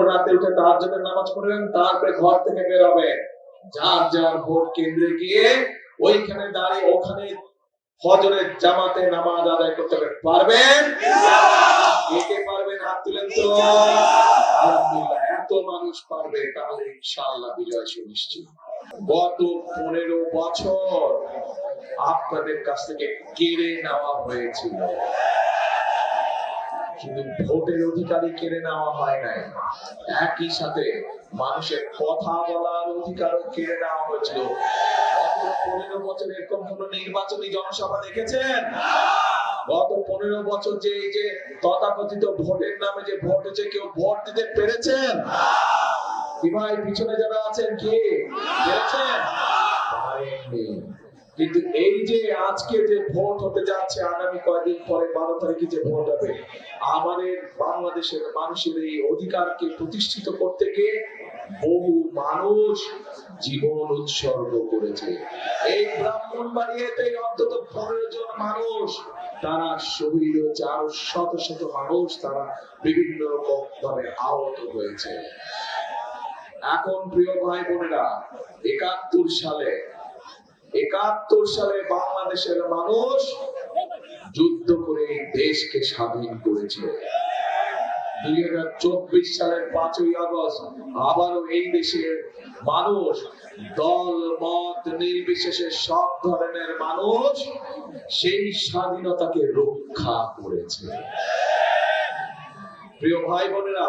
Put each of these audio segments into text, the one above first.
ভোর রাতে উঠে তাহাজ্জুদের নামাজ পড়বেন তারপরে ঘর থেকে বের হবেন। যার যার ভোট কেন্দ্রে গিয়ে ওইখানে দাঁড়িয়ে ওখানে ফজরের জামাতে নামাজ আদায় করতে পারবেন? কে পারবেন? হাত তুলেন তো। আলহামদুলিল্লাহ এত মানুষ পারবে তাহলে ইনশাআল্লাহ বিজয় সুনিশ্চিত গত পনেরো বছর আপনাদের কাছ থেকে কেড়ে নেওয়া হয়েছিল। শুধু ভোটের অধিকারই কেড়ে নেওয়া হয় নাই। একই সাথে মানুষের কথা বলার অধিকারও কেড়ে নেওয়া হয়েছিল। পনেরো বছর এরকম কোন নির্বাচনী জনসভা দেখেছেন? গত পনেরো বছর যে এই যে তথাকথিত ভোটের নামে যে ভোট হচ্ছে, কেউ ভোট দিতে পেরেছেন? পিছনে যারা আছেন কি? পেরেছেন। কিন্তু এই যে আজকে যে ভোট হতে যাচ্ছে, আগামী কয়েকদিন পরে বারো তারিখে যে ভোট হবে, আমাদের বাংলাদেশের মানুষের এই অধিকারকে প্রতিষ্ঠিত করতে গিয়ে বহু মানুষ জীবন উৎসর্গ করেছে। এই ব্রাহ্মণ বাড়িয়েতে অন্তত পনেরো জন মানুষ, তারা শহীদ হয়েছে, আরও শত শত মানুষ তারা বিভিন্ন রকম ভাবে আহত হয়েছে। এখন প্রিয় ভাই বোনেরা, একাত্তর সালে একাত্তর সালে বাংলাদেশের মানুষ যুদ্ধ করে দেশকে স্বাধীন করেছে। দুই হাজার চব্বিশ সালের পাঁচই আগস্ট আবারও এই দেশের মানুষ, দল, মত, নির্বিশেষে সব ধরনের মানুষ সেই স্বাধীনতাকে রক্ষা করেছে। প্রিয় ভাই বোনেরা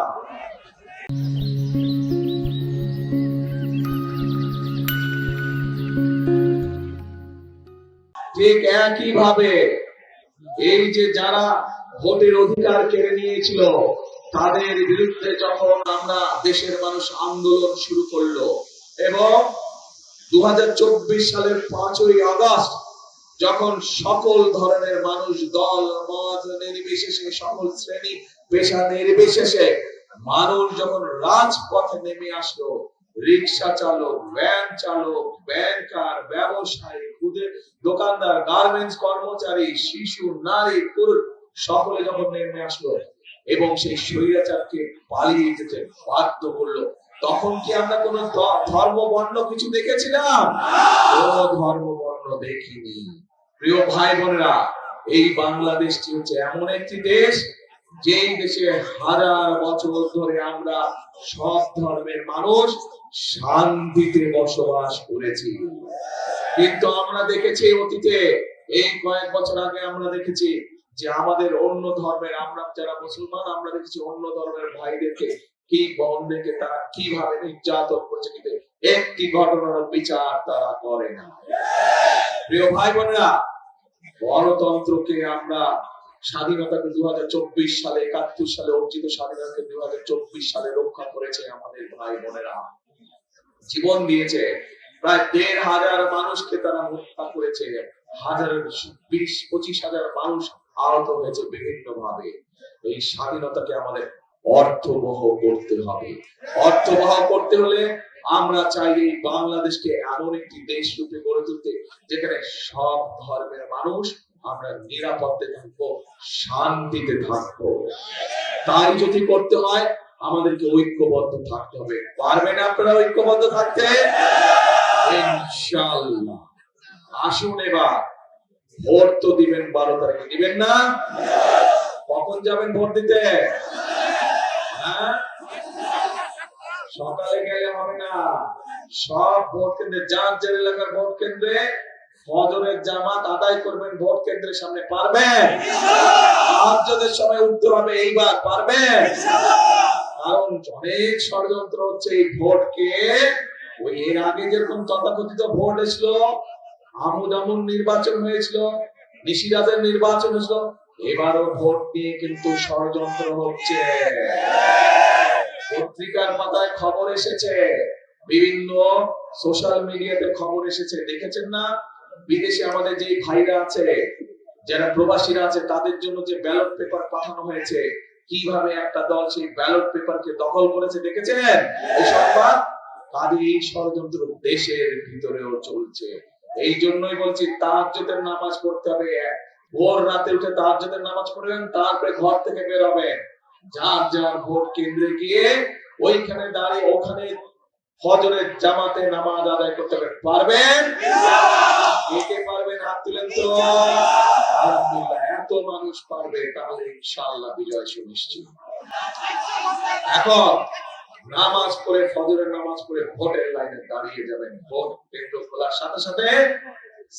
ঠিক একই ভাবে এই যে যারা ভোটের অধিকার কেড়ে নিয়েছিল, তাদের বিরুদ্ধে যখন আমরা দেশের মানুষ আন্দোলন শুরু করল এবং দু সালের পাঁচই আগস্ট যখন সকল ধরনের মানুষ দল, মত, নির্বিশেষে সকল শ্রেণি, পেশা নির্বিশেষে মানুষ যখন রাজপথে নেমে আসলো রিক্সা চালক, ভ্যান চালক, ব্যাংকার, ব্যবসায়ী, খুদে, দোকানদার, গার্মেন্টস কর্মচারী, শিশু, নারী, পুরুষ, সকলে যখন নেমে আসলো এবং সেই স্বৈরাচারকে পালিয়ে যেতে বাধ্য করল, তখন কি আমরা কোন ধর্ম বর্ণ কিছু দেখেছিলাম? কোন ধর্ম বর্ণ দেখিনি। প্রিয় ভাই বোনেরা, এই বাংলাদেশটি হচ্ছে এমন একটি দেশ যেই দেশে হাজার বছর ধরে আমরা সব ধর্মের মানুষ শান্তিতে বসবাস করেছি। কিন্তু আমরা দেখেছি অতীতে, এই কয়েক বছর আগে আমরা দেখেছি যে আমাদের অন্য ধর্মের, আমরা যারা মুসলমান, আমরা দেখেছি অন্য ধর্মের ভাইদেরকে কি বোনদেরকে তারা কীভাবে নির্যাতন করছে কিন্তু একটি ঘটনার বিচার তারা করে না। প্রিয় ভাই বোনেরা, গণতন্ত্রকে আমরা স্বাধীনতাকে দু হাজার চব্বিশ সালে, একাত্তর সালে অর্জিত স্বাধীনতাকে দু সালে রক্ষা করেছে আমাদের ভাই বোনেরা। জীবন দিয়েছে। প্রায় দেড় হাজার মানুষকে তারা হত্যা করেছে। হাজার বিশ, পঁচিশ হাজার মানুষ আহত হয়েছে বিভিন্ন ভাবে এই স্বাধীনতাকে আমাদের অর্থবহ করতে হবে। অর্থবহ করতে হলে আমরা চাই এই বাংলাদেশকে এমন একটি দেশ রূপে গড়ে তুলতে, যেখানে সব ধর্মের মানুষ আমরা নিরাপদে থাকব, শান্তিতে থাকব। তাই যদি করতে হয়, আমাদেরকে ঐক্যবদ্ধ থাকতে হবে। পারবেন আপনারা ঐক্যবদ্ধ থাকতে? আসুন এবার। ভোট তো দিবেন, বারো তারিখে দিবেন না? কখন যাবেন ভোট দিতে? হ্যাঁ? সকালে গেলে হবে না। সব ভোট কেন্দ্রে, যার যার এলাকার ভোট কেন্দ্রে ফজরের জামাত আদায় করবেন, ভোট কেন্দ্রের সামনে পারবেন। আর্যদের সময় উঠতে হবে, এইবার পারবেন। কারণ অনেক ষড়যন্ত্র হচ্ছে এই ভোটকে। ওই এর আগে যেরকম তথাকথিত ভোট এসলো আমুদ আমুন নির্বাচন হয়েছিল, নিশিরাজের নির্বাচন হয়েছিল, এবারও ভোট নিয়ে কিন্তু ষড়যন্ত্র হচ্ছে। পত্রিকার পাতায় খবর এসেছে, বিভিন্ন সোশ্যাল মিডিয়াতে খবর এসেছে, দেখেছেন না? বিদেশে আমাদের যে ভাইরা আছে, যারা প্রবাসীরা আছে, তাদের জন্য যে ব্যালট পেপার পাঠানো হয়েছে, কীভাবে একটা দল সেই ব্যালট পেপারকে দখল করেছে দেখেছেন? এই সংবাদ তাদের এই ষড়যন্ত্র দেশের ভিতরেও চলছে। এই জন্যই বলছি, তাহাজ্জুদের নামাজ পড়তে হবে। ভোর রাতে উঠে তাহাজ্জুদের নামাজ পড়বেন, তারপরে ঘর থেকে বের হবেন। যার যার ভোট কেন্দ্রে গিয়ে ওইখানে দাঁড়িয়ে ওখানে ফজরের জামাতে নামাজ আদায় করতে পারবেন? কে পারবেন হাত তুলেন এত মানুষ পারবে, তাহলে বিজয় সুনিশ্চিত। এখন নামাজ পড়ে, ফজরের নামাজ পড়ে ভোটের লাইনে দাঁড়িয়ে যাবেন। ভোট কেন্দ্র খোলার সাথে সাথে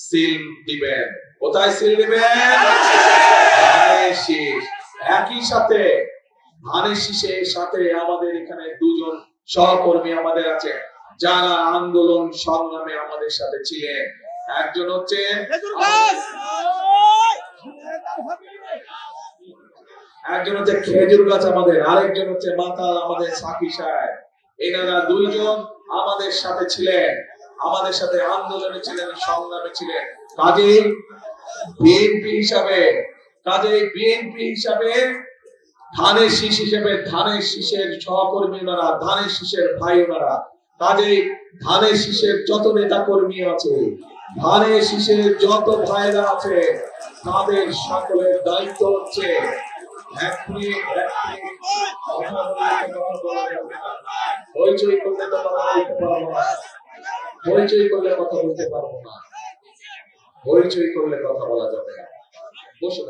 সিল দিবেন। কোথায় সিল দিবেন? একই সাথে ধানের শীষের সাথে আমাদের এখানে দুজন সহকর্মী আমাদের আছে যারা আন্দোলন সংগ্রামে আমাদের সাথে ছিলেন। একজন হচ্ছে একজন হচ্ছে খেজুর গাছ আমাদের আরেকজন হচ্ছে মাতাল আমাদের সাকি সাহেব। এনারা দুইজন আমাদের সাথে ছিলেন আমাদের সাথে আন্দোলনে ছিলেন সংগ্রামে ছিলেন। কাজেই বিএনপি হিসাবে কাজেই বিএনপি হিসাবে ধানের শীষ হিসেবে ধানের শীষের সহকর্মী ওনারা ধানের শীষের ভাই ওনারা কাজেই ধানের শীষের যত নেতা কর্মী আছে ধানের শীষের যত ভাইরা আছে, তাদের সকলের দায়িত্ব হচ্ছে করলে কথা বলতে পারব না। করলে কথা বলা যাবে বসে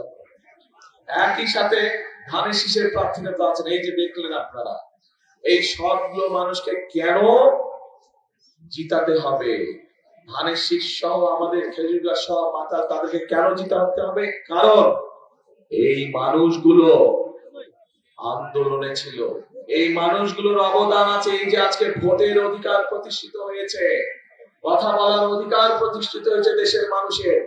একই সাথে ধানের শীষের প্রার্থীরা আছেন এই যে দেখলেন আপনারা। এই সবগুলো মানুষকে কেন জিতাতে হবে? ধানের শীষ সহ আমাদের খেজুর সহ মাতা তাদেরকে কেন জিতাতে হবে? কারণ এই মানুষগুলো আন্দোলনে ছিল। এই মানুষগুলোর অবদান আছে এই যে আজকে ভোটের অধিকার প্রতিষ্ঠিত হয়েছে। কথা বলার অধিকার প্রতিষ্ঠিত হয়েছে দেশের মানুষের।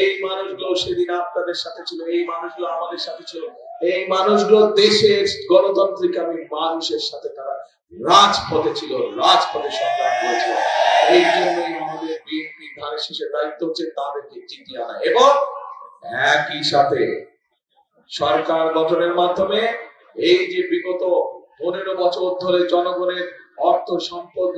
এই মানুষগুলো সেদিন আপনাদের সাথে ছিল, এই মানুষগুলো আমাদের সাথে ছিল। এই মানুষগুলো দেশের গণতান্ত্রিক আমি মানুষের সাথে তারা রাজপথে ছিল, রাজপথে সংগ্রাম করেছিল। এই জন্যই ধানের শীষের দায়িত্ব হচ্ছে তাদেরকে জিতিয়ে আনা। এবং একই সাথে সরকার গঠনের মাধ্যমে এই যে বিগত পনেরো বছর ধরে জনগণের অর্থ সম্পদ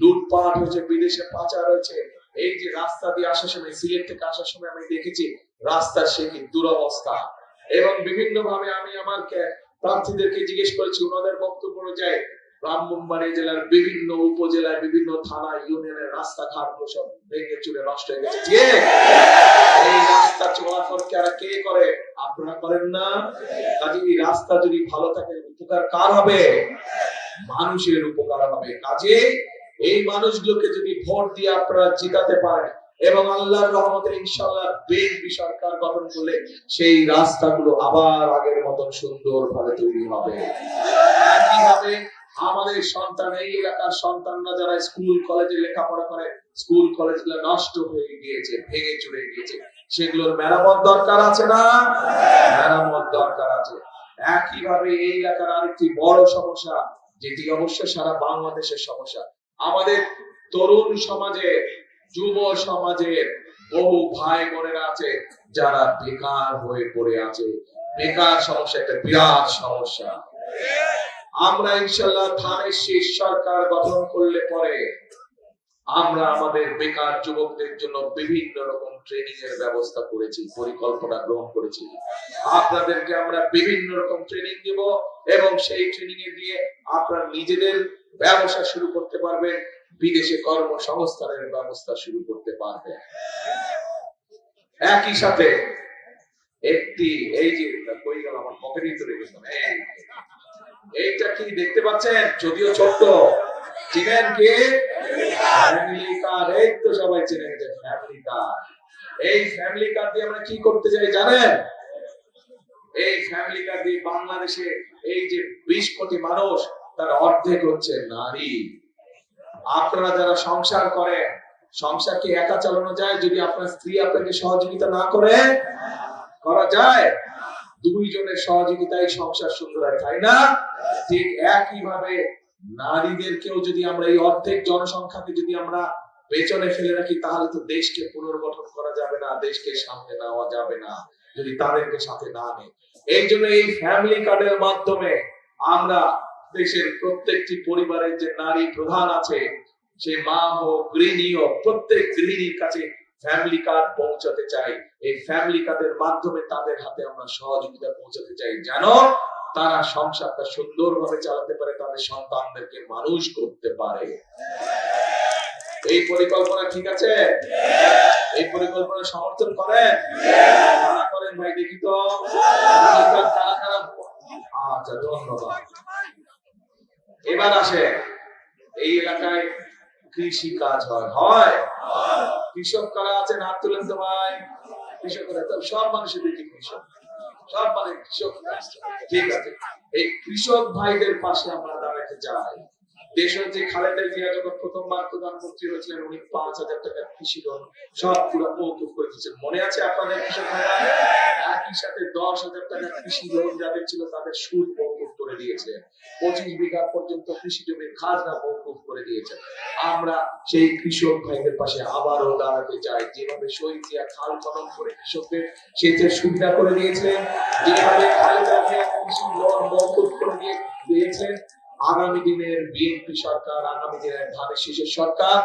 লুটপাট হয়েছে, বিদেশে পাচার হয়েছে, এই যে রাস্তা দিয়ে আসার সময়, সিলেট থেকে আসার সময় আমি দেখেছি রাস্তার সে কি দুরবস্থা। এবং বিভিন্ন ভাবে আমি আমার প্রার্থীদেরকে জিজ্ঞেস করেছি, ওনাদের বক্তব্য অনুযায়ী ব্রাহ্মণবাড়ি জেলার বিভিন্ন উপজেলায় বিভিন্ন থানা ইউনিয়নের রাস্তাঘাট সব ভেঙে চুরে নষ্ট হয়ে গেছে। ঠিক? এই রাস্তা কে করে? আপনারা করেন না। কাজে এই রাস্তা যদি ভালো থাকে, উপকার কার হবে? মানুষের উপকার হবে। কাজে এই মানুষগুলোকে যদি ভোট দিয়ে আপনারা জিতাতে পারেন এবং আল্লাহর রহমতে ইনশাআল্লাহ বিএনপি সরকার গঠন করলে সেই রাস্তাগুলো আবার আগের মতন সুন্দর ভাবে তৈরি হবে। একইভাবে আমাদের সন্তান, এই এলাকার সন্তানরা যারা স্কুল কলেজে লেখাপড়া করে স্কুল কলেজগুলো নষ্ট হয়ে গিয়েছে, ভেঙে চুরে গিয়েছে। সেগুলোর মেরামত দরকার আছে না? মেরামত দরকার আছে। একইভাবে এই এলাকার আরেকটি বড় সমস্যা, যেটি অবশ্য সারা বাংলাদেশের সমস্যা। আমাদের তরুণ সমাজে, যুব সমাজের বহু ভাই বোনেরা আছে, যারা বেকার হয়ে পড়ে আছে। বেকার সমস্যা, একটা বিরাট সমস্যা। আমরা ইনশাল্লাহ ধানের শীষ সরকার গঠন করলে পরে আমরা আমাদের বেকার যুবকদের জন্য বিভিন্ন রকম ট্রেনিং এর ব্যবস্থা করেছি, পরিকল্পনা গ্রহণ করেছি। আপনাদেরকে আমরা বিভিন্ন রকম ট্রেনিং দিব এবং সেই ট্রেনিং এ দিয়ে আপনারা নিজেদের ব্যবসা শুরু করতে পারবেন, বিদেশে কর্মসংস্থানের ব্যবস্থা শুরু করতে পারবেন। একই সাথে একটি, এই যে কই গেল আমার পকেটেই চলে গেছে। এই এইটা কি দেখতে পাচ্ছেন? যদিও ছোট্ট। চিনেন কি? এই তো সবাই চিনে গেছে ফ্যামিলি কার্ড এই ফ্যামিলি কার্ড দিয়ে আমরা কি করতে চাই জানেন? এই ফ্যামিলি কার্ড দিয়ে বাংলাদেশে এই যে বিশ কোটি মানুষ, তার অর্ধেক হচ্ছে নারী। আপনারা যারা সংসার করেন, সংসার কি একা চালানো যায় যদি আপনার স্ত্রী আপনাকে সহযোগিতা না করে? করা যায়? দুইজনের সহযোগিতায় সংসার সুন্দর হয় তাই না? ঠিক একই ভাবে নারীদেরকেও যদি আমরা এই অর্ধেক জনসংখ্যাকে যদি আমরা পেছনে ফেলে রাখি, তাহলে তো দেশকে পুনর্গঠন করা যাবে না, দেশকে সামনে নেওয়া যাবে না, যদি তাদেরকে সাথে না নেই। এই জন্য এই ফ্যামিলি কার্ডের মাধ্যমে আমরা দেশের প্রত্যেকটি পরিবারের যে নারী প্রধান আছে, সে মা হোক, গৃহিণী হোক, প্রত্যেক গৃহিণীর কাছে ফ্যামিলি কার্ড পৌঁছাতে চাই। এই ফ্যামিলি কার্ডের মাধ্যমে তাদের হাতে আমরা সহযোগিতা পৌঁছাতে চাই। যেন তারা সংসারটা সুন্দরভাবে চালাতে পারে, তাদের সন্তানদেরকে মানুষ করতে পারে। এই পরিকল্পনা ঠিক আছে? এই পরিকল্পনা সমর্থন করেন? কারা করেন ভাই, দেখি তো। আচ্ছা ধন্যবাদ। এবার আসে এই এলাকায় কৃষি কাজ হয় হয়? কৃষক কারা আছেন? হাত তুলেন তো ভাই। কৃষকরা সব মানুষের দিকে কৃষক। সব মানে কৃষক। ঠিক আছে। এই কৃষক ভাইদের পাশে আমরা দাঁড়াতে চাই। দেশের যে খালেদা জিয়া যখন প্রথমবার প্রধানমন্ত্রী হয়েছিলেন, উনি পাঁচ হাজার টাকার কৃষি লোন সব পুরো মৌকুফ করে দিচ্ছেন মনে আছে আপনাদের একই সাথে দশ হাজার টাকার কৃষি লোন যাদের ছিল, তাদের সুদ মৌকুফ করে দিয়েছে। পঁচিশ বিঘা পর্যন্ত কৃষি জমির খাজনা মৌকুফ করে দিয়েছে। আমরা সেই কৃষক ভাইদের পাশে আবারও দাঁড়াতে চাই। যেভাবে শহীদ জিয়া খাল খনন করে কৃষকদের সেচের সুবিধা করে দিয়েছিলেন, যেভাবে খালেদা জিয়া কৃষি লোন মৌকুফ করে দিয়ে আগামী দিনের বিএনপি সরকার, আগামী দিনের ধানের শীষের সরকার,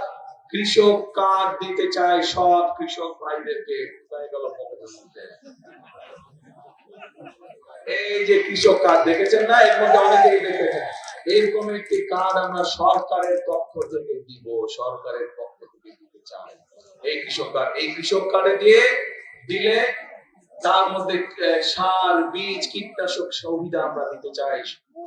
কৃষক কার্ড দিতে চায় সব কৃষক ভাইদেরকে? এই যে কৃষক কার্ড দেখেছেন না? এর মধ্যে অনেকেই দেখেছেন। এরকম একটি কার্ড আমরা সরকারের পক্ষ থেকে দিব, সরকারের পক্ষ থেকে দিতে চাই। এই কৃষক কার্ড, এই কৃষক কার্ডে দিয়ে দিলে তার মধ্যে সার, বীজ, কীটনাশক সুবিধা আমরা দিতে চাই।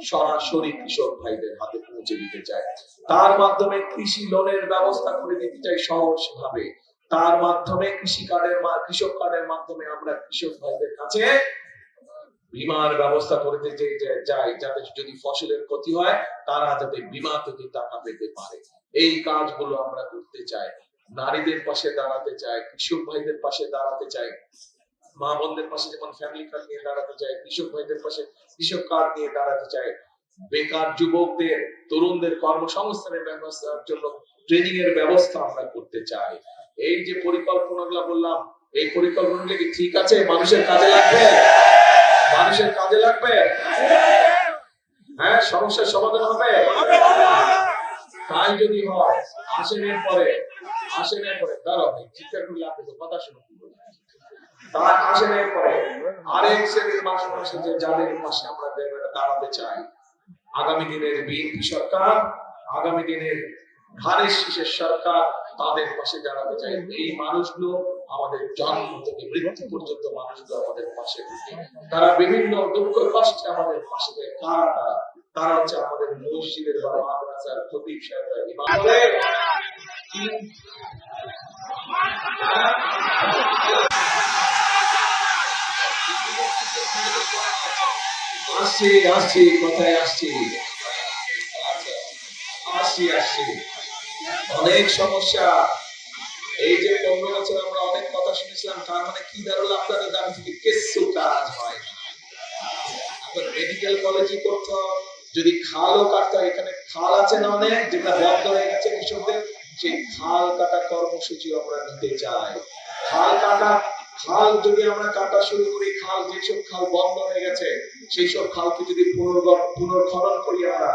সরাসরি কৃষক ভাইদের হাতে পৌঁছে দিতে চাই তার মাধ্যমে কৃষি লোনের ব্যবস্থা করে দিতে চাই সহজ ভাবে তার মাধ্যমে কৃষি কার্ডের কৃষক কার্ডের মাধ্যমে আমরা কৃষক ভাইদের কাছে বীমার ব্যবস্থা করে দিতে যাই যাতে যদি ফসলের ক্ষতি হয়, তারা যাতে বীমা থেকে টাকা পেতে পারে। এই কাজগুলো আমরা করতে চাই। নারীদের পাশে দাঁড়াতে চাই, কৃষক ভাইদের পাশে দাঁড়াতে চাই। মা বোনদের পাশে যেমন ফ্যামিলি কার্ড নিয়ে দাঁড়াতে চাই কৃষক ভাইদের পাশে কৃষক কার্ড নিয়ে দাঁড়াতে চাই বেকার যুবকদের, তরুণদের কর্মসংস্থানের ব্যবস্থার জন্য ট্রেনিং এর ব্যবস্থা আমরা করতে চাই। এই যে পরিকল্পনাগুলো বললাম, এই পরিকল্পনাগুলো কি ঠিক আছে? মানুষের কাজে লাগবে? মানুষের কাজে লাগবে? হ্যাঁ সমস্যার সমাধান হবে? তাই যদি হয় আসেনের পরে আসেনের পরে দাঁড়াও ভাই করলে আপনি তো কথা শুনুন। তার আসেনের পরে আরেক শ্রেণির মানুষ যে যাদের পাশে আমরা দাঁড়াতে চাই আগামী দিনের বিএনপি সরকার আগামী দিনের ধানের শীষের সরকার তাদের পাশে দাঁড়াতে চাই। এই মানুষগুলো আমাদের জন্ম থেকে মৃত্যু পর্যন্ত মানুষগুলো আমাদের পাশে তারা বিভিন্ন দুঃখ কষ্টে আমাদের পাশে থাকে। কারা তারা? তারা হচ্ছে আমাদের মসজিদের বা মাদ্রাসার খতিব সাহেবরা ইমাম আসছি আসছি, কোথায় আসছি? আসছি আসছি। অনেক সমস্যা। এই যে পনেরো বছর আমরা অনেক কথা শুনেছিলাম, তার মানে কি দাঁড়াল আপনাদের দাবি থেকে কিছু কাজ হয় আপনার মেডিকেল যদি খালও কাটতে এখানে খাল আছে না অনেক? যেটা বন্ধ হয়ে গেছে কৃষকদের, সেই খাল কাটা কর্মসূচি আমরা নিতে চাই। খাল কাটা খাল যদি আমরা কাটা শুরু করি, খাল যেসব খাল বন্ধ হয়ে গেছে সেই সব খালকে যদি পুনর্গঠ পুনর্খনন করি আমরা,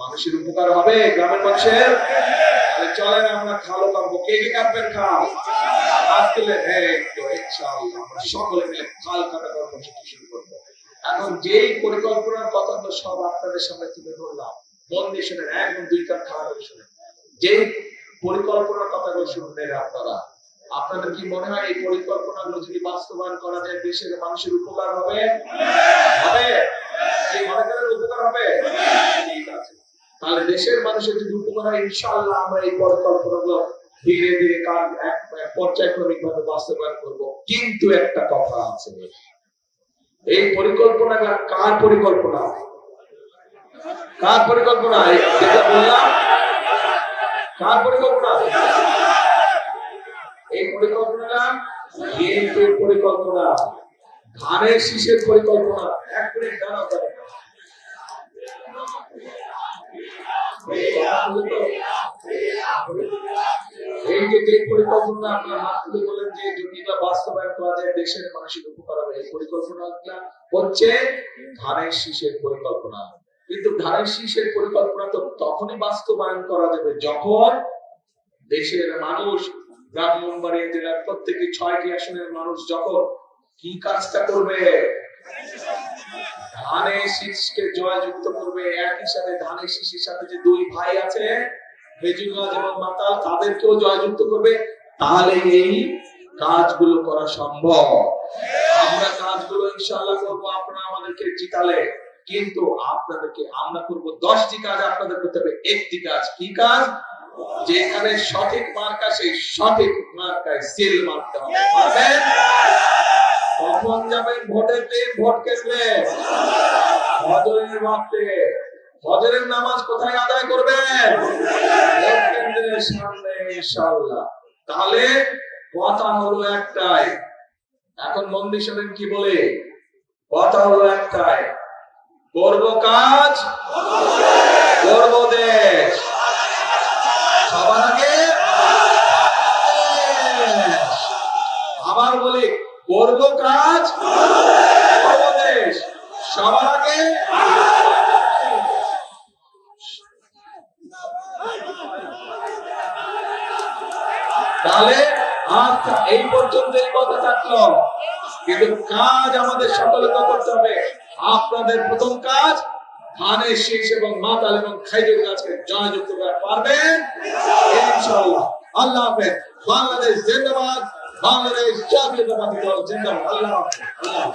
মানুষের উপকার হবে, গ্রামের মানুষের? চলেন আমরা খালও কাটবো। কে কে কাটবেন খাল? ইনশাআল্লাহ আমরা সকলে মিলে খাল কাটা কর্মসূচি শুরু করব। এখন যেই পরিকল্পনার কথা সব আপনাদের সামনে তুলে ধরলাম, মন শুনেন, একদম দুই খাওয়া শুনেন। যেই পরিকল্পনার কথাগুলো শুনলেন আপনারা আপনাদের কি মনে হয় এই পরিকল্পনাগুলো যদি বাস্তবায়ন করা যায়, দেশের মানুষের উপকার হবে? হবে। মনে করেন উপকার হবে? ঠিক আছে। তাহলে দেশের মানুষের যদি উপকার হয় আমরা এই পরিকল্পনাগুলো ধীরে ধীরে কাজ পর্যায়ক্রমিক ভাবে বাস্তবায়ন করব। কিন্তু একটা কথা আছে। এই পরিকল্পনাটা কার পরিকল্পনা? কার পরিকল্পনা? যেটা বললাম, কার পরিকল্পনা? এই পরিকল্পনাটা বিএনপির পরিকল্পনা। ধানের শীষের পরিকল্পনা। এক মিনিট দাঁড়াও যে পরিকল্পনা বাস্তবায়ন করা যায়, দেশের মানুষের উপকার হবে, এই পরিকল্পনাটা হচ্ছে ধানের শীষের পরিকল্পনা। কিন্তু ধানের শীষের পরিকল্পনা তো তখনই বাস্তবায়ন করা যাবে যখন দেশের মানুষ ব্রাহ্মণবাড়িয়া জেলার প্রত্যেকটি ছয়টি আসনের মানুষ যখন কি কাজটা করবে? ধানের শীষকে জয়যুক্ত করবে, একই সাথে ধানের শীষের সাথে যে দুই ভাই আছে গাছ এবং তাদেরকেও জয়যুক্ত করবে। তাহলে এই কাজগুলো করা সম্ভব। আমরা কাজগুলো ইনশাআল্লাহ করব, আপনারা আমাদেরকে জিতালে। কিন্তু আপনাদেরকে আমরা করব দশটি কাজ, আপনাদের করতে হবে একটি কাজ। কি কাজ? যেখানে সঠিক মার্কা সেই সঠিক মার্কায় সিল মারতে হবে। কখন যাবেন ভোটের দিন? ভোট কেন্দ্রে। নামাজ কোথায় আদায় করবেন? ভোট কেন্দ্রের সামনে তাহলে কথা হলো একটাই। এখন মন্দির শোনেন কি বলে? কথা হলো একটাই। করব কাজ? করব দেশ সবার আগে দেশ। আবার বলি করব কাজ সবার আগে তাহলে আচ্ছা এই পর্যন্ত এই কথা থাকল। কিন্তু কাজ আমাদের সকলকে করতে হবে। আপনাদের প্রথম কাজ, ধানের শীষ এবং মাতাল এবং খাইজুর গাছকে জয়যুক্ত করে পারবেন? ইনশাআল্লাহ। আল্লাহ হাফেজ। বাংলাদেশ জিন্দাবাদ। বাংলাদেশ জাতীয়তাবাদী দল জিন্দাবাদ। আল্লাহ। আল্লাহ